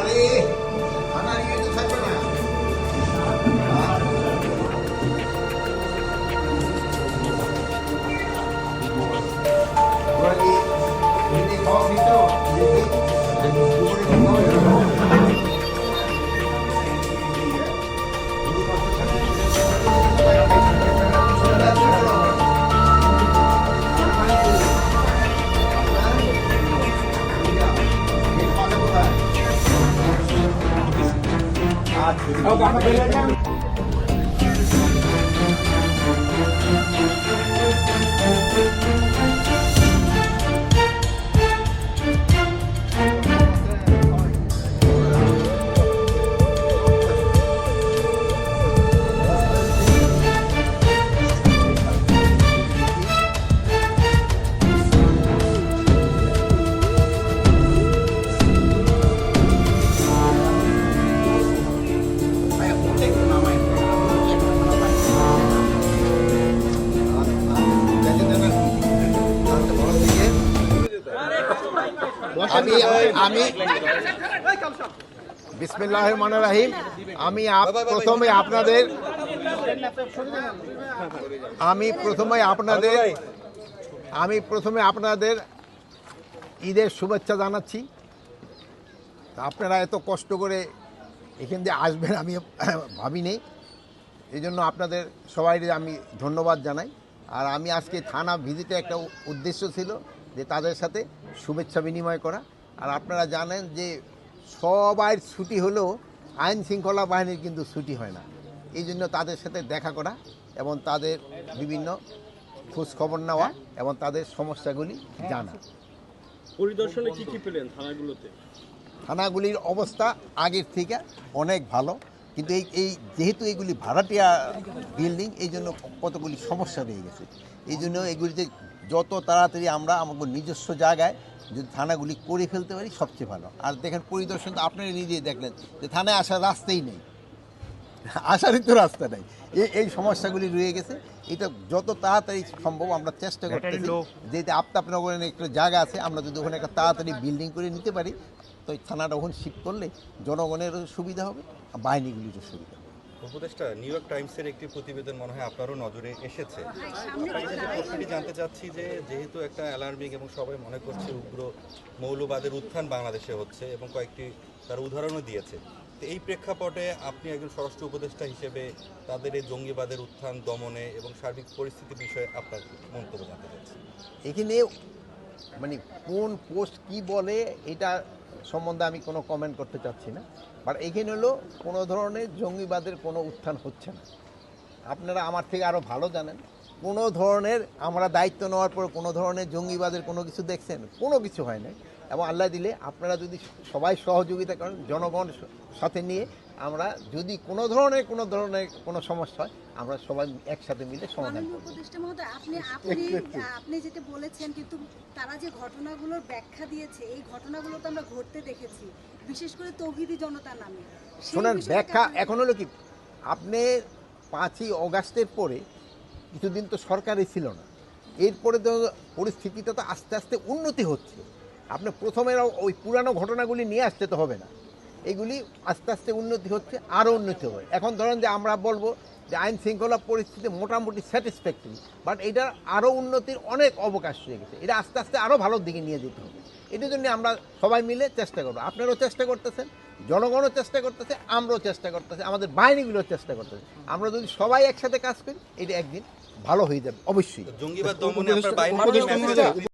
আরে Cố gắng. আমি আমি বিসমিল্লাহ রহমান রাহিম আমি প্রথমে আপনাদের, আমি প্রথমে আপনাদের, আমি প্রথমে আপনাদের ঈদের শুভেচ্ছা জানাচ্ছি। আপনারা এত কষ্ট করে এখান দিয়ে আসবেন আমি ভাবিনি। এই জন্য আপনাদের সবাই আমি ধন্যবাদ জানাই। আর আমি আজকে থানা ভিজিটে একটা উদ্দেশ্য ছিল যে তাদের সাথে শুভেচ্ছা বিনিময় করা। আর আপনারা জানেন যে সবাই ছুটি হলেও আইন শৃঙ্খলা বাহিনীর কিন্তু ছুটি হয় না। এই জন্য তাদের সাথে দেখা করা এবং তাদের বিভিন্ন খোঁজ খবর নেওয়া এবং তাদের সমস্যাগুলি জানা। পরিদর্শনে কি কি পেলেন থানাগুলোতে? থানাগুলির অবস্থা আগের থেকে অনেক ভালো। কিন্তু এই এই যেহেতু এইগুলি ভাড়াটিয়া বিল্ডিং এই জন্য কতগুলি সমস্যা রয়ে গেছে। এই জন্য এগুলিতে যত তাড়াতাড়ি আমরা আমাদের নিজস্ব জায়গায় যদি থানাগুলি করে ফেলতে পারি সবচেয়ে ভালো। আর দেখেন পরিদর্শন তো আপনারা নিজেই দেখলেন যে থানায় আসার রাস্তাই নেই। আসারই তো রাস্তা নেই। এই এই সমস্যাগুলি রয়ে গেছে। এটা যত তাড়াতাড়ি সম্ভব আমরা চেষ্টা করতেছি যেহেতু আফতাবনগরের একটা জায়গা আছে আমরা যদি ওখানে একটা তাড়াতাড়ি বিল্ডিং করে নিতে পারি তো থানাটা ওখানে শিফট করলে জনগণেরও সুবিধা হবে আর বাহিনীগুলিরও সুবিধা হবে। উপদেষ্টা নিউ ইয়র্ক টাইমসের একটি প্রতিবেদন মনে হয় আপনারও নজরে এসেছে। প্রশ্নটি জানতে চাচ্ছি যে যেহেতু একটা অ্যালার্মিং এবং সবাই মনে করছে উগ্র মৌলবাদের উত্থান বাংলাদেশে হচ্ছে এবং কয়েকটি তার উদাহরণও দিয়েছে তো এই প্রেক্ষাপটে আপনি একজন স্বরাষ্ট্র উপদেষ্টা হিসেবে তাদের এই জঙ্গিবাদের উত্থান দমনে এবং সার্বিক পরিস্থিতি বিষয়ে আপনার মন্তব্য জানতে চাচ্ছি। এখানে মানে কোন পোস্ট কি বলে এটা সম্বন্ধে আমি কোনো কমেন্ট করতে চাচ্ছি না। বাট এখানে হলো কোনো ধরনের জঙ্গিবাদের কোনো উত্থান হচ্ছে না। আপনারা আমার থেকে আরও ভালো জানেন। কোনো ধরনের আমরা দায়িত্ব নেওয়ার পর কোনো ধরনের জঙ্গিবাদের কোনো কিছু দেখছেন কোনো কিছু হয় নাই। এবং আল্লাহ দিলে আপনারা যদি সবাই সহযোগিতা করেন জনগণ সাথে নিয়ে আমরা যদি কোনো ধরনের কোনো ধরনের কোনো সমস্যা হয় আমরা সবাই একসাথে মিলে সমাধান আপনি আপনি আপনি যেটা বলেছেন কিন্তু তারা যে ঘটনাগুলোর ব্যাখ্যা দিয়েছে এই ঘটনাগুলো তো আমরা ঘটতে দেখেছি বিশেষ করে তৌহিদি জনতার নামে। শোনেন ব্যাখ্যা এখন হলো কি আপনি পাঁচই অগাস্টের পরে কিছুদিন তো সরকারই ছিল না। এরপরে তো পরিস্থিতিটা তো আস্তে আস্তে উন্নতি হচ্ছে। আপনি প্রথমে ওই পুরানো ঘটনাগুলি নিয়ে আসতে তো হবে না। এগুলি আস্তে আস্তে উন্নতি হচ্ছে, আরও উন্নতি হবে। এখন ধরেন যে আমরা বলব যে আইন শৃঙ্খলা পরিস্থিতি মোটামুটি স্যাটিসফ্যাক্টরি বাট এটার আরও উন্নতির অনেক অবকাশ হয়ে গেছে। এটা আস্তে আস্তে আরও ভালোর দিকে নিয়ে যেতে হবে। এটার জন্য আমরা সবাই মিলে চেষ্টা করব। আপনারাও চেষ্টা করতেছেন জনগণও চেষ্টা করতেছে আমরাও চেষ্টা করতেছি আমাদের বাহিনীগুলোও চেষ্টা করতেছে। আমরা যদি সবাই একসাথে কাজ করি এটা একদিন ভালো হয়ে যাবে অবশ্যই। জঙ্গিবাদ দমনে